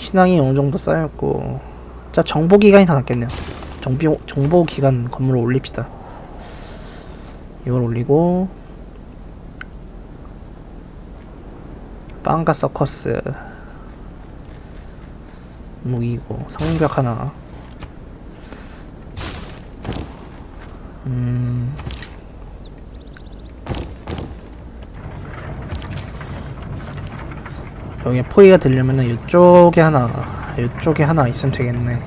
신앙이 어느 정도 쌓였고 자 정보 기간이 다 났겠네요. 정비, 정보 기간 건물을 올립시다. 이걸 올리고 빵과 서커스 무기고 성벽 하나. 음 여기 포위가 되려면은 이쪽에 하나 이쪽에 하나 있으면 되겠네.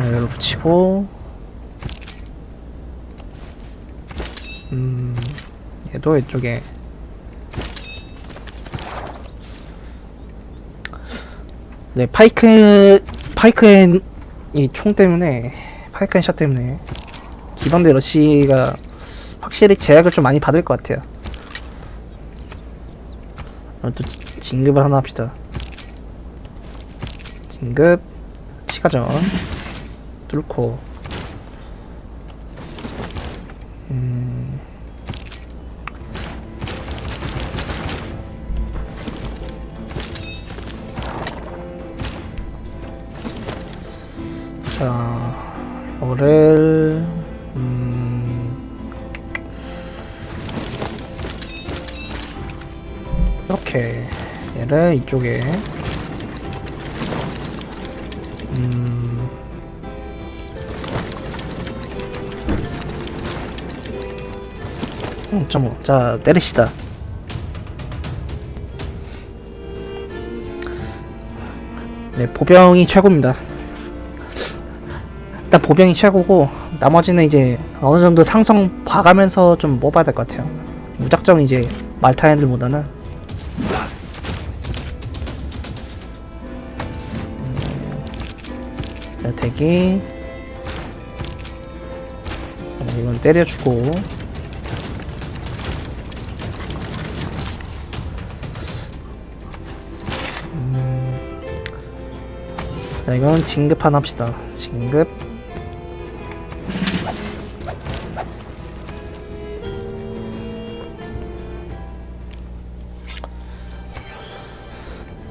여기로 붙이고. 음 얘도 이쪽에. 네 파이크 파이크엔 이 총 때문에 파이크엔 샷 때문에 기반대 러시가 확실히 제약을 좀 많이 받을 것 같아요 오늘 또 지- 진급을 하나 합시다. 진급 치가전 뚫고. 음. 자, 이거를 음, 이렇게 얘를 이쪽에 음, 음, 좀, 자, 내립시다. 네, 보병이 최고입니다. 일단 보병이 최고고 나머지는 이제 어느 정도 상성 봐가면서 좀 뽑아야 될 것 같아요. 무작정 이제 말타 애들보다는 자, 대기. 자, 이건 때려주고. 음, 자 이건 진급 하나 합시다. 진급.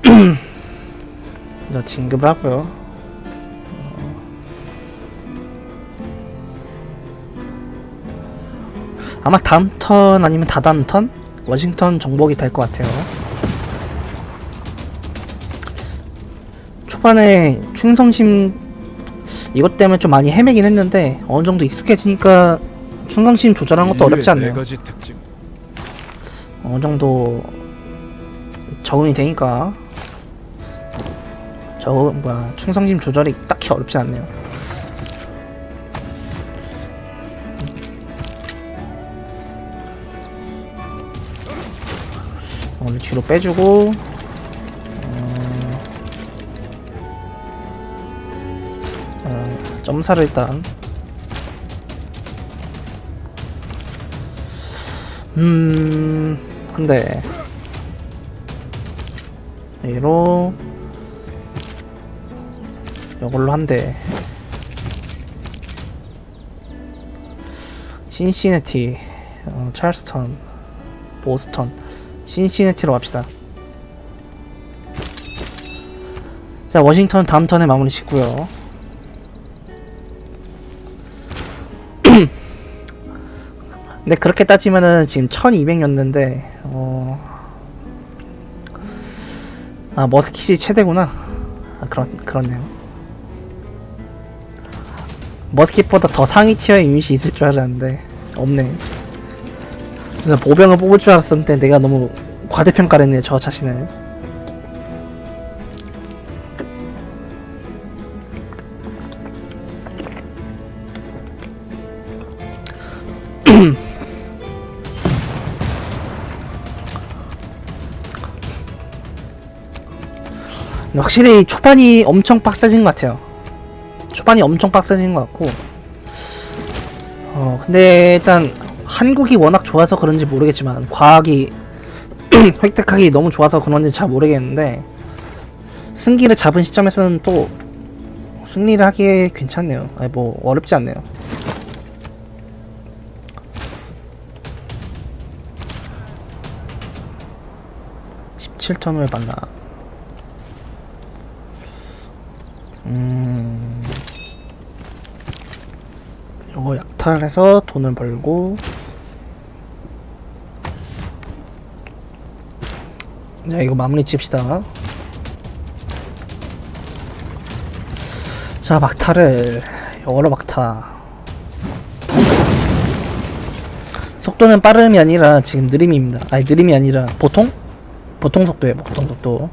자, 진급을 하고요. 아마 다음 턴 아니면 다다음 턴 워싱턴 정복이 될 것 같아요. 초반에 충성심 이것 때문에 좀 많이 헤매긴 했는데 어느 정도 익숙해지니까 충성심 조절하는 것도 어렵지 않네요. 네. 어느 정도 적응이 되니까 저 뭐야 충성심 조절이 딱히 어렵지 않네요. 오늘 뒤로 빼주고 음, 어, 점사를 일단. 음 한대. 얘로. 이걸로 한대. 신시내티 어, 찰스턴 보스턴 신시내티로 갑시다. 자 워싱턴 다음 턴에 마무리 짓고요. 근데 그렇게 따지면은 지금 1200였는데 어... 아 머스킷이 최대구나. 아 그렇, 그렇네요. 머스킷보다 더 상위 티어의 유닛이 있을 줄 알았는데 없네 보병을 뽑을 줄 알았었는데 내가 너무 과대평가를 했네 저 자신을 확실히 초반이 엄청 빡세진 것 같아요. 초반이 엄청 빡세진 것 같고. 어, 근데 일단 한국이 워낙 좋아서 그런지 모르겠지만 과학이 획득하기 너무 좋아서 그런지 잘 모르겠는데 승기를 잡은 시점에서는 또 승리를 하기에 괜찮네요. 아니 뭐 어렵지 않네요. (17턴) 후에 만나 음. 요거 약탈해서 돈을 벌고 자 이거 마무리 칩시다. 자 막타를 요거로 막타. 속도는 빠름이 아니라 지금 느림입니다. 아니 느림이 아니라 보통? 보통 속도예요 보통 속도.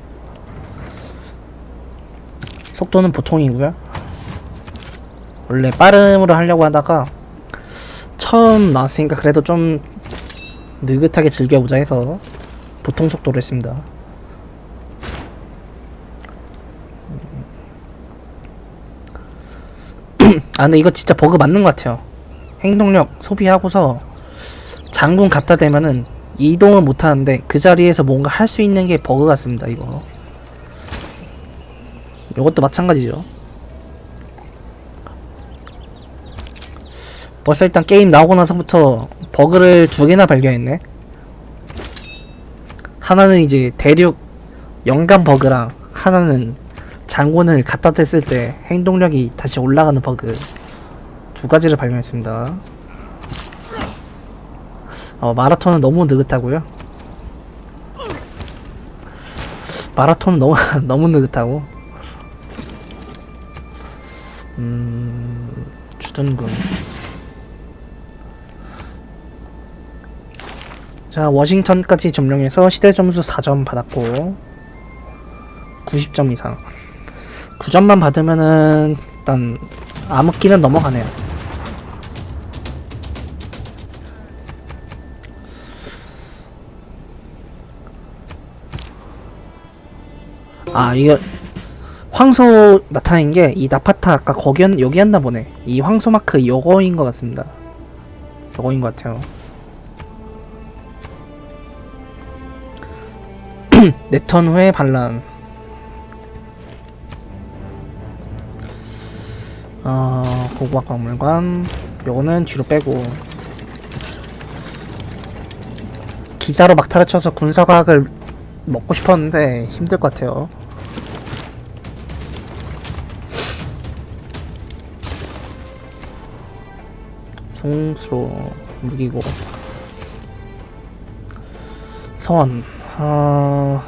속도는 보통이고요. 원래 빠름으로 하려고 하다가 처음 나왔으니까 그래도 좀 느긋하게 즐겨보자 해서 보통 속도로 했습니다. 아 근데 이거 진짜 버그 맞는 것 같아요. 행동력 소비하고서 장군 갖다 대면은 이동을 못 하는데 그 자리에서 뭔가 할 수 있는 게 버그 같습니다 이거. 이것도 마찬가지죠. 벌써 일단 게임 나오고 나서부터 버그를 두 개나 발견했네 하나는 이제 대륙 영감 버그랑 하나는 장군을 갖다 댔을 때 행동력이 다시 올라가는 버그 두 가지를 발견했습니다 어, 마라톤은 너무 느긋하고요. 마라톤은 너무 너무 느긋하고. 음, 주둔군. 자, 워싱턴까지 점령해서 시대 점수 4점 받았고 90점 이상. 9점만 받으면은 일단 암흑기는 넘어가네요. 아 이거 황소 나타낸 게 이 나파타 아까 거기 여기였나 보네 이 황소 마크 요거인 것 같습니다 요거인 것 같아요 네턴 후에 반란. 어 고고학 박물관. 요거는 뒤로 빼고. 기자로 막타를 쳐서 군사과학을 먹고 싶었는데 힘들 것 같아요. 성수로 무기고. 선 아...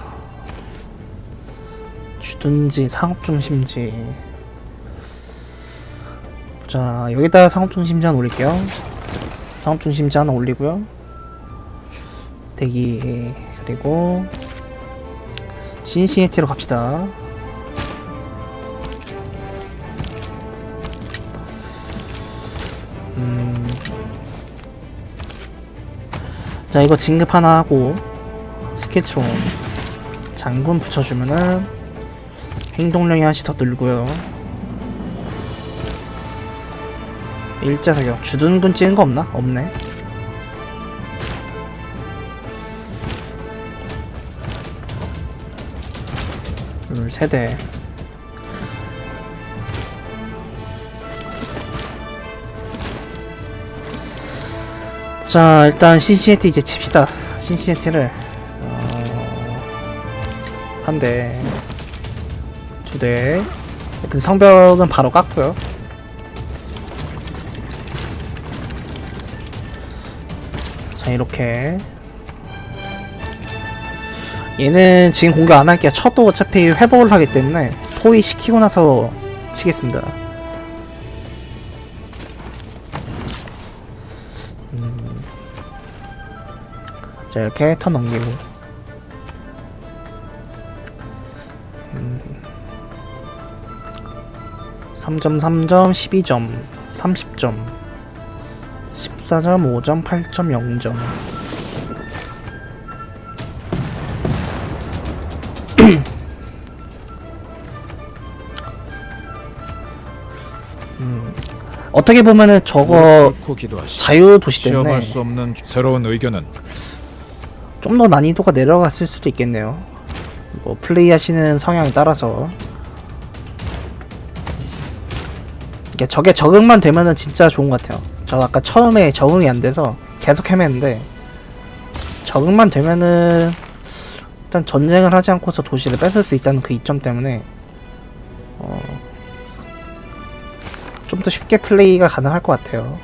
주둔지 상업중심지 자 여기다 상업중심지 하나 올릴게요 상업중심지 하나 올리고요 대기 그리고 신시에티로 갑시다. 음. 자 이거 진급 하나 하고 스케치로 장군 붙여주면은 행동력이 한씩 더 늘고요. 일자 사격 주둔군 찍은 거 없나? 없네. 둘, 세대. 자, 일단 신시네티 이제 칩시다. 신시네티를 어... 한 대, 두 대. 그 성벽은 바로 깎고요. 자, 이렇게 얘는 지금 공격 안 할게요. 첫도 어차피 회복을 하기 때문에 포위 시키고 나서 치겠습니다. 음. 자 이렇게 턴 넘기고 3점 3점 12점 30점 14점 5점 8점 0점 어떻게 보면은 저거 고기도 하시. 자유 도시 때문에 시험할 수 없는 새로운 의견은 좀 더 난이도가 내려갔을 수도 있겠네요. 뭐 플레이 하시는 성향에 따라서. 이게 저게 적응만 되면은 진짜 좋은 것 같아요. 저 아까 처음에 적응이 안 돼서 계속 헤맸는데 적응만 되면은 일단 전쟁을 하지 않고서 도시를 뺏을 수 있다는 그 이점 때문에 어 좀 더 쉽게 플레이가 가능할 것 같아요.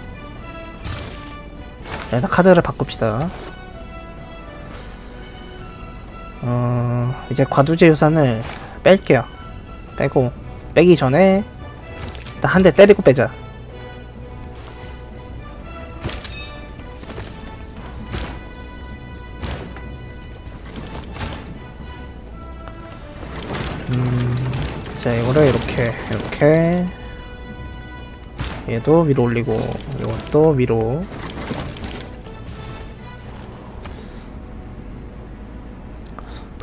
자, 일단 카드를 바꿉시다. 어, 이제 과두제 유산을 뺄게요. 빼고, 빼기 전에, 일단 한 대 때리고 빼자. 음, 자, 이거를 이렇게, 이렇게. 얘도 위로 올리고, 이것도 위로.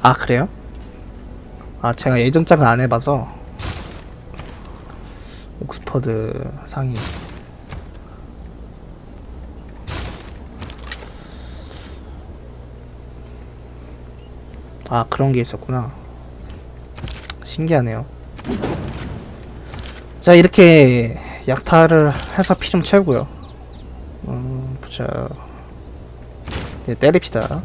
아, 그래요? 아, 제가 예전 짝을 안 해봐서. 옥스퍼드 상이. 아, 그런 게 있었구나. 신기하네요. 자, 이렇게 약탈을 해서 피 좀 채우고요. 음, 보자. 네, 때립시다.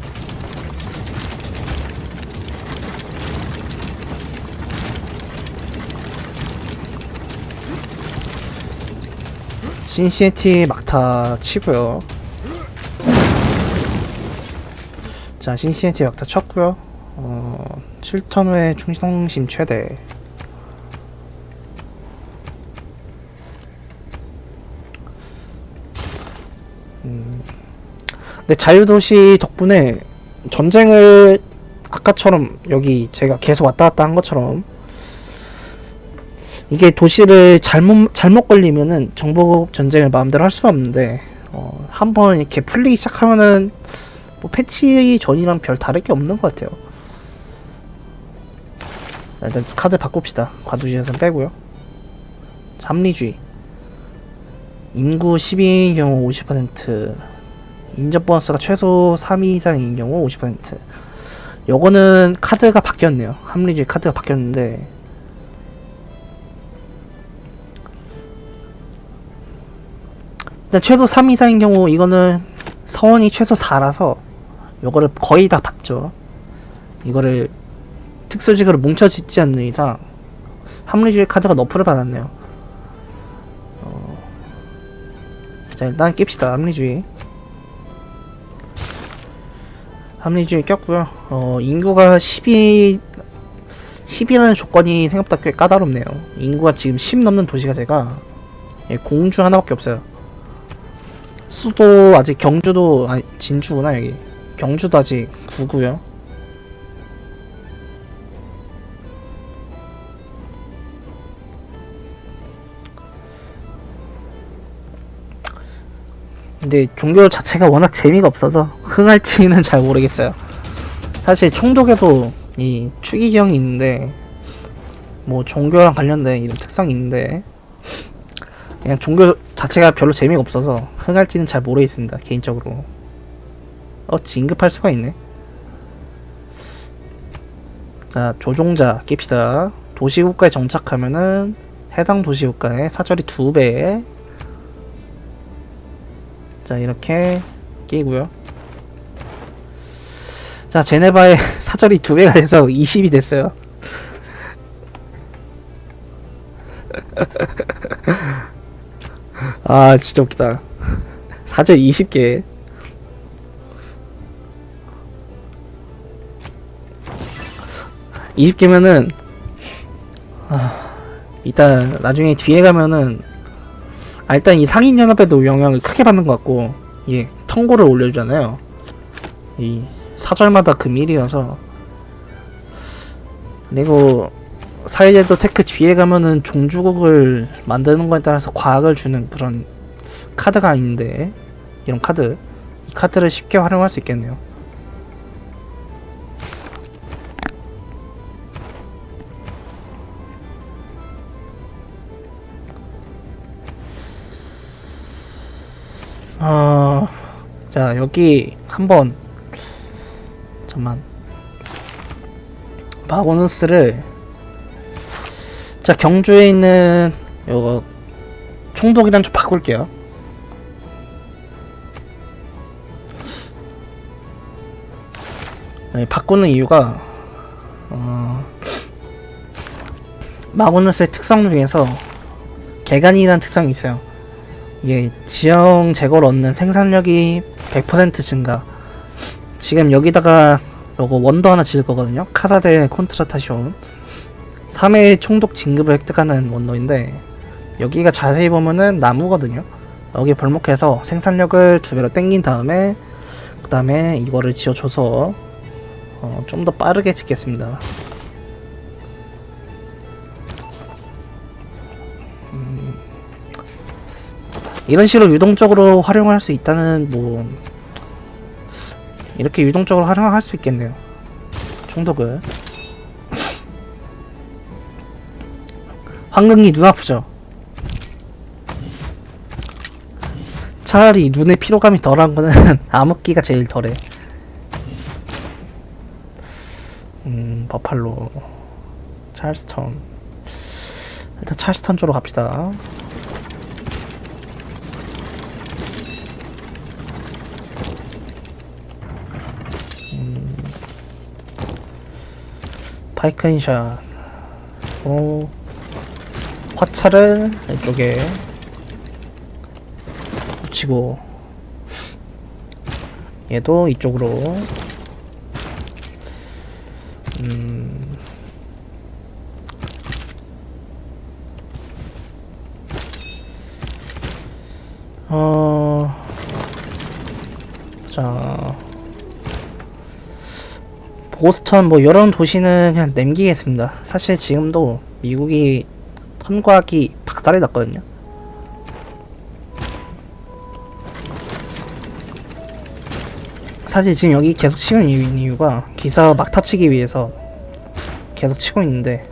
신시애티 막타 치고요. 자, 신시애티 막타 쳤고요. 어, 7턴 후에 충성심 최대. 음, 근데 자유도시 덕분에 전쟁을 아까처럼 여기 제가 계속 왔다 갔다 한 것처럼 이게 도시를 잘못 잘못 걸리면은 정복 전쟁을 마음대로 할 수 없는데 어, 한번 이렇게 풀리기 시작하면은 뭐 패치 전이랑 별 다를 게 없는 것 같아요. 자, 일단 카드 바꿉시다. 과두지에서 빼고요. 자, 합리주의. 인구 10인인 경우 50%. 인접 보너스가 최소 3위 이상인 경우 50%. 요거는 카드가 바뀌었네요. 합리주의 카드가 바뀌었는데 일단 최소 3 이상인 경우 이거는 서원이 최소 4라서 요거를 거의 다 받죠. 이거를 특수직으로 뭉쳐 짓지 않는 이상 합리주의 카드가 너프를 받았네요. 어... 자 일단 낍시다 합리주의. 합리주의 꼈고요. 어 인구가 10이 10이라는 조건이 생각보다 꽤 까다롭네요. 인구가 지금 10 넘는 도시가 제가 예, 공주 하나밖에 없어요. 수도 아직 경주도 아니 진주구나 여기. 경주도 아직 9구요. 근데 종교 자체가 워낙 재미가 없어서 흥할지는 잘 모르겠어요. 사실 총독에도 이 추기경이 있는데 뭐 종교랑 관련된 이런 특성이 있는데 그냥 종교 자체가 별로 재미가 없어서 흥할지는 잘 모르겠습니다 개인적으로. 어 진급할 수가 있네. 자 조종자 낍시다. 도시국가에 정착하면은 해당 도시국가의 사절이 두배. 자 이렇게 끼고요. 자 제네바의 사절이 두 배가 돼서 20이 됐어요 아 진짜 웃기다. 사절 20개. 이십 개면은 아, 일단 나중에 뒤에 가면은 아, 일단 이 상인 연합에도 영향을 크게 받는 것 같고 이게 통고를 올려주잖아요. 이 사절마다 금일이어서. 그리고 사회제도 테크 뒤에 가면은 종주국을 만드는 거에 따라서 과학을 주는 그런 카드가 있는데 이런 카드 이 카드를 쉽게 활용할 수 있겠네요. 어, 자 여기 한번 잠만 마고누스를 자 경주에 있는 요거 총독이랑 좀 바꿀게요. 네, 바꾸는 이유가 어, 마고누스의 특성 중에서 개간이라는 특성이 있어요. 이게 지형 제거를 얻는 생산력이 100% 증가. 지금 여기다가 요거 원더 하나 지을 거거든요. 카사데 콘트라타시온. 3회 총독 진급을 획득하는 원더인데 여기가 자세히 보면은 나무거든요. 여기 벌목해서 생산력을 두 배로 땡긴 다음에 그 다음에 이거를 지어줘서 어, 좀 더 빠르게 짓겠습니다. 음, 이런 식으로 유동적으로 활용할 수 있다는 뭐 이렇게 유동적으로 활용할 수 있겠네요. 총독을 황금이 눈 아프죠? 차라리 눈에 피로감이 덜한 거는 암흑기가 제일 덜해. 음, 버팔로, 찰스턴. 일단 찰스턴 쪽으로 갑시다. 음, 파이크인샷. 오, 화차를 이쪽에 붙이고 얘도 이쪽으로. 음. 어, 자, 보스턴 뭐 이런 도시는 그냥 남기겠습니다. 사실 지금도 미국이 선과학이 박살이 났거든요. 사실 지금 여기 계속 치고 있는 이유가 기사 막 타치기 위해서 계속 치고 있는데.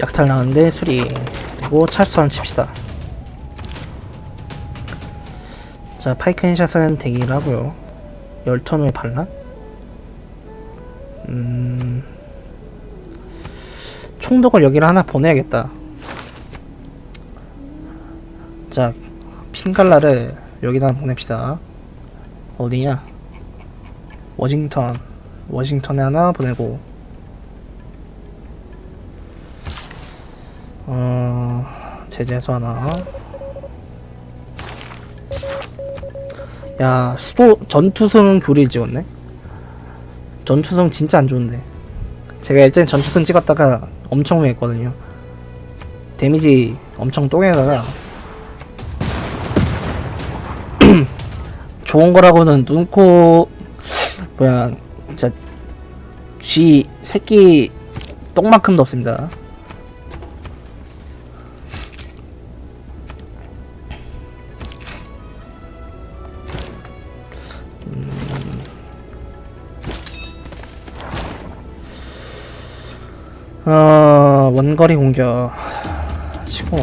약탈 나는데 수리. 그리고 찰스원 칩시다. 자 파이크인샷은 대기를 하고요 10턴 후에 반란 음 총독을 여기를 하나 보내야겠다. 자 핑갈라를 여기다 보냅시다. 어디냐? 워싱턴. 워싱턴에 하나 보내고. 어 제재소 하나 야 수도 전투승 교리를 찍었네? 전투승 진짜 안 좋은데. 제가 예전에 전투승 찍었다가 엄청 후회했거든요. 데미지 엄청 똥에다가. 좋은 거라고는 눈코 뭐야 진짜 쥐 새끼 똥만큼도 없습니다. 어 원거리 공격 치고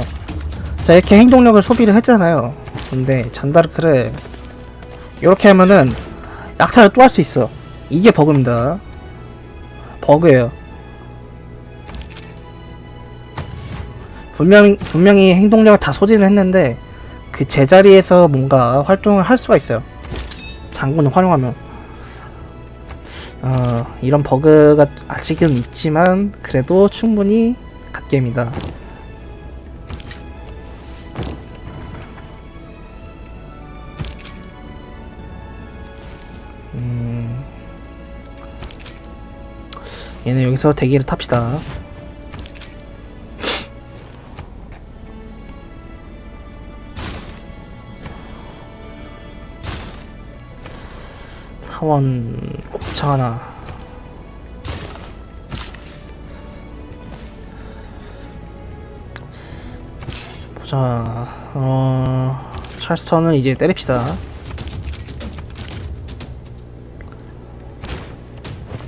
자 이렇게 행동력을 소비를 했잖아요. 근데 잔다르크를 이렇게 하면은 약탈을 또할 수 있어. 이게 버그입니다. 버그예요. 분명 분명히 행동력을 다 소진을 했는데 그 제자리에서 뭔가 활동을 할 수가 있어요. 장군을 활용하면. 어, 이런 버그가 아직은 있지만 그래도 충분히 갓겜이다. 음. 얘는 여기서 대기를 탑시다. 사원 하나. 보자. 어, 찰스턴은 이제 때립시다.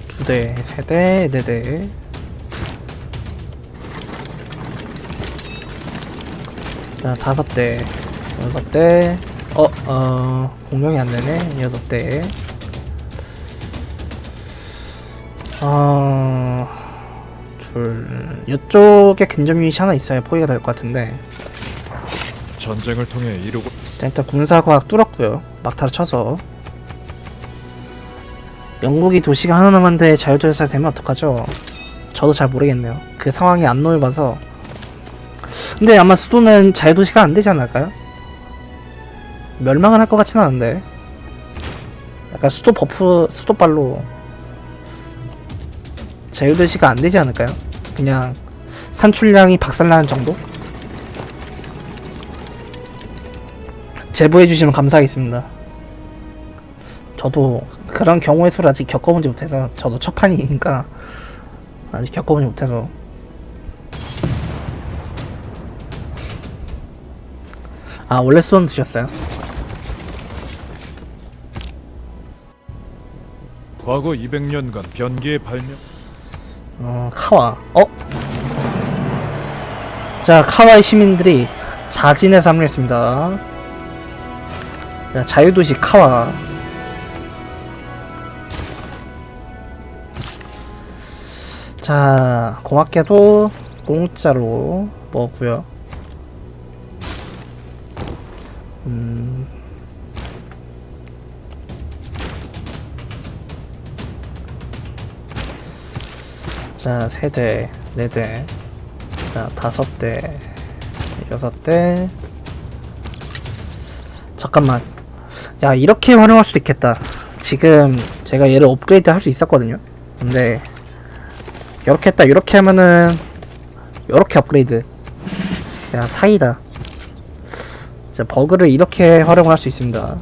두 대, 세 대, 네 대. 자, 다섯 대, 여섯 대. 어, 어, 공룡이 안 되네. 여섯 대. 어, 둘. 이쪽에 근접 유닛이 하나 있어야 포기가 될 것 같은데. 전쟁을 통해 이루고 일단, 일단 군사과학 뚫었고요. 막타를 쳐서. 영국이 도시가 하나 남았는데 자유도시가 되면 어떡하죠? 저도 잘 모르겠네요. 그 상황이 안 놓여봐서. 근데 아마 수도는 자유도시가 안 되지 않을까요? 멸망을 할 것 같지는 않은데. 약간 수도 버프, 수도발로 자유도시가 안 되지 않을까요? 그냥 산출량이 박살나는 정도? 제보해 주시면 감사하겠습니다. 저도 그런 경우의 수를 아직 겪어보지 못해서 저도 첫 판이니까 아직 겪어보지 못해서 아 원래 수원 드셨어요? 과거 200년간 변기의 발명 어 카와. 어? 자 카와의 시민들이 자진해서 합류했습니다. 자, 자유도시 카와. 자 고맙게도 공짜로 먹었고요. 음 자, 세 대, 네 대, 자, 다섯 대, 여섯 대. 잠깐만. 야, 이렇게 활용할 수도 있겠다. 지금 제가 얘를 업그레이드 할 수 있었거든요. 근데 이렇게 했다, 이렇게 하면은 이렇게 업그레이드. 야, 사이다. 자, 버그를 이렇게 활용할 수 있습니다.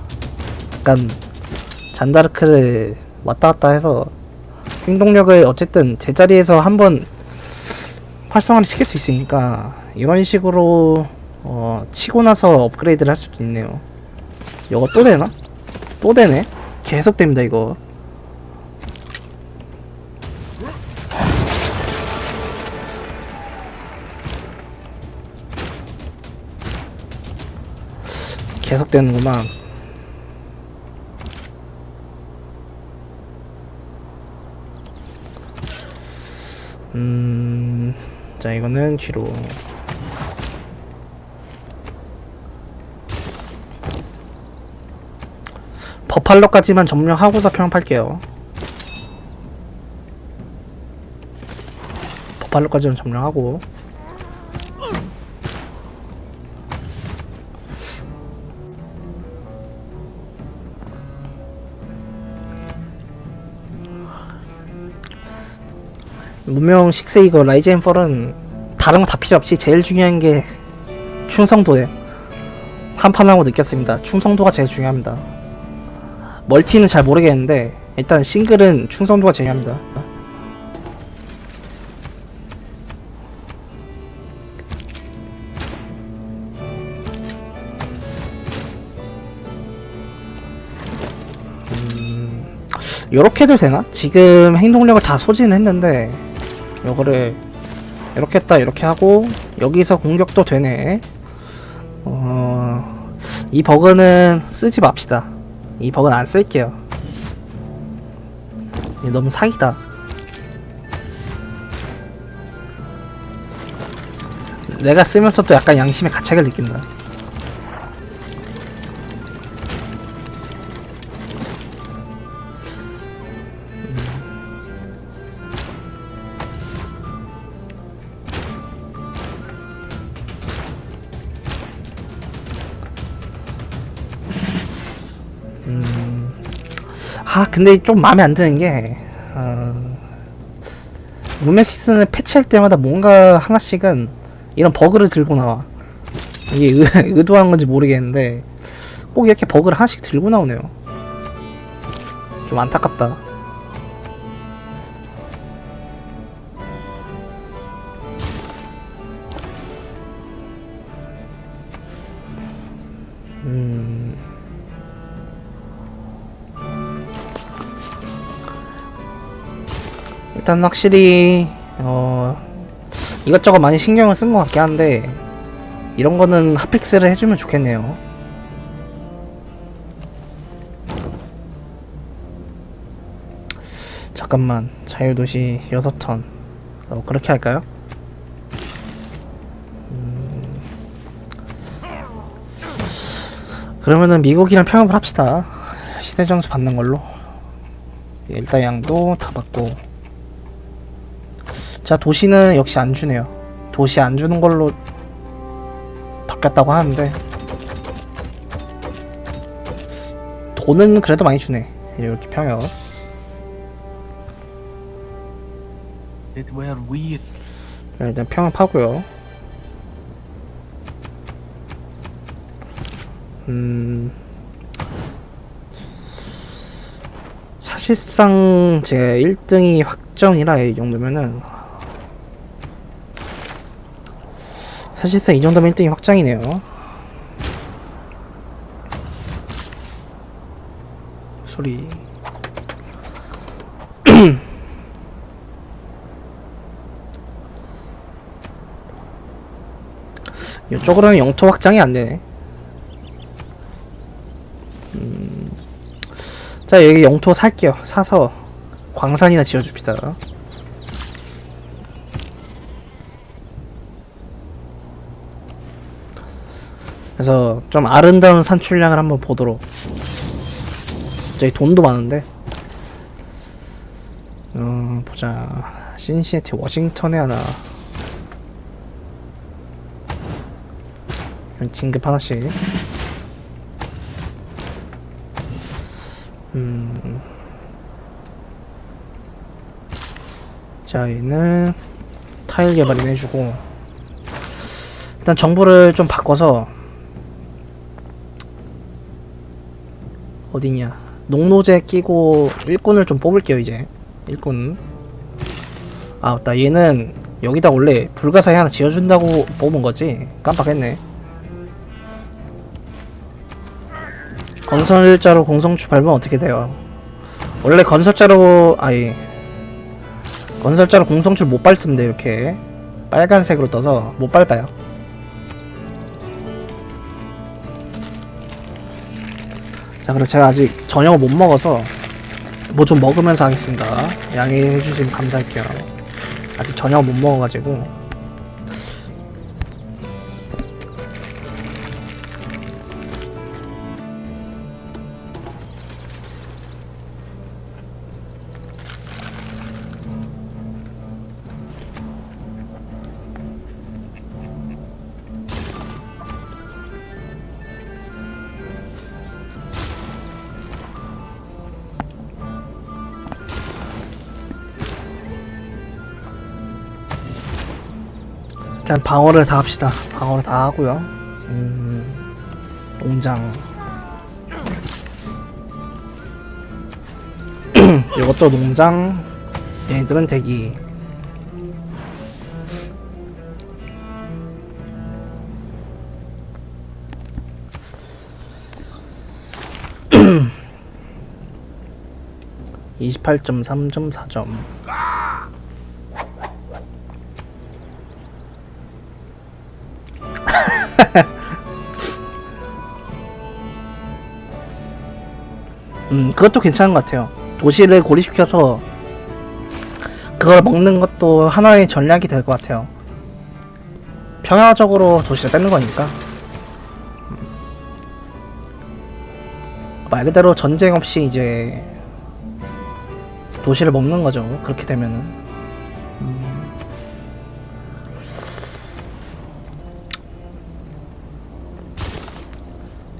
약간 잔다르크를 왔다 갔다 해서 행동력을 어쨌든 제자리에서 한번 활성화를 시킬 수 있으니까 이런 식으로 어, 치고 나서 업그레이드를 할 수도 있네요. 이거 또 되나? 또 되네? 계속 됩니다 이거. 계속 되는구만. 음, 자 이거는 뒤로. 버팔로까지만 점령하고서 평합할게요. 버팔로까지만 점령하고. 문명 6세 이거 라이젠 펄은 다른 거 다 필요 없이 제일 중요한 게 충성도예요. 한판하고 느꼈습니다. 충성도가 제일 중요합니다. 멀티는 잘 모르겠는데 일단 싱글은 충성도가 제일 중요합니다. 요렇게 해도 되나? 지금 행동력을 다 소진을 했는데 요거를 이렇게 했다 이렇게 하고 여기서 공격도 되네. 어... 이 버그는 쓰지 맙시다. 이 버그는 안 쓸게요. 너무 사기다. 내가 쓰면서 또 약간 양심의 가책을 느낀다 아 근데 좀 마음에 안 드는 게 어, 루맥시스는 패치할 때마다 뭔가 하나씩은 이런 버그를 들고 나와. 이게 의, 의도한 건지 모르겠는데 꼭 이렇게 버그를 하나씩 들고 나오네요. 좀 안타깝다 일단 확실히 어 이것저것 많이 신경을 쓴 것 같긴 한데 이런 거는 핫픽스를 해주면 좋겠네요. 잠깐만 자유도시 6턴 어, 그렇게 할까요? 음, 그러면은 미국이랑 평합을 합시다. 시대 점수 받는 걸로. 일다양도 다 받고 자 도시는 역시 안 주네요. 도시 안 주는 걸로 바뀌었다고 하는데. 돈은 그래도 많이 주네. 이렇게 It were we 자, 일단 평을 파고요. 음. 사실상 제 1등이 확정이라 이 정도면은 사실상 이 정도면 1등이 확정이네요 소리 이쪽으로는 영토 확장이 안 되네. 음, 자 여기 영토 살게요. 사서 광산이나 지어줍시다. 그래서 좀 아름다운 산출량을 한번 보도록. 저희 돈도 많은데. 어 보자. 신시애티 워싱턴에 하나. 진급 하나씩. 음. 자, 얘는 타일 개발이나 해주고. 일단 정보를 좀 바꿔서. 어디냐. 농노제 끼고 일꾼을 좀 뽑을게요, 이제. 일꾼. 아, 맞다. 얘는 여기다 원래 불가사의 하나 지어준다고 뽑은 거지. 깜빡했네. 건설자로 공성추 밟으면 어떻게 돼요? 원래 건설자로 아니 건설자로 공성추 못 밟습니다 이렇게 빨간색으로 떠서 못 밟아요. 자 그럼 제가 아직 저녁을 못 먹어서 뭐 좀 먹으면서 하겠습니다. 양해해 주시면 감사할게요. 아직 저녁을 못 먹어가지고 방어를 다 합시다. 방어를 다 하고요. 음, 농장. 이것도 농장. 얘들은 대기. 이십팔 점 삼 점 사점 음, 그것도 괜찮은 것 같아요. 도시를 고립시켜서 그걸 먹는 것도 하나의 전략이 될 것 같아요. 평화적으로 도시를 뺏는 거니까. 음. 말 그대로 전쟁 없이 이제 도시를 먹는 거죠. 그렇게 되면은. 음.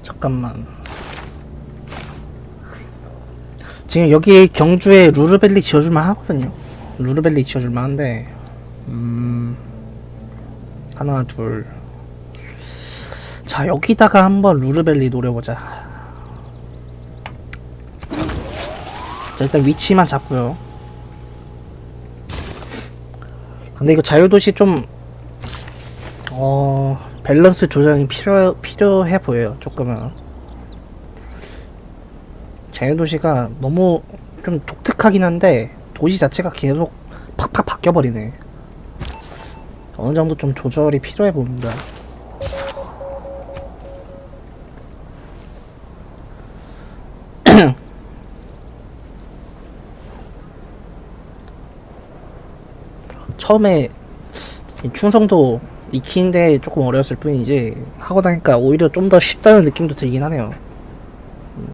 잠깐만. 지금 여기 경주에 루르벨리 지어줄만 하거든요. 루르벨리 지어줄만 한데, 음, 하나, 둘. 자, 여기다가 한번 루르벨리 노려보자. 자, 일단 위치만 잡고요. 근데 이거 자유도시 좀, 어, 밸런스 조정이 필요, 필요해 보여요, 조금은. 자유도시가 너무 좀 독특하긴 한데 도시 자체가 계속 팍팍 바뀌어버리네. 어느 정도 좀 조절이 필요해 보입니다. 처음에 이 충성도 익히는데 조금 어려웠을 뿐이지 하고 나니까 오히려 좀 더 쉽다는 느낌도 들긴 하네요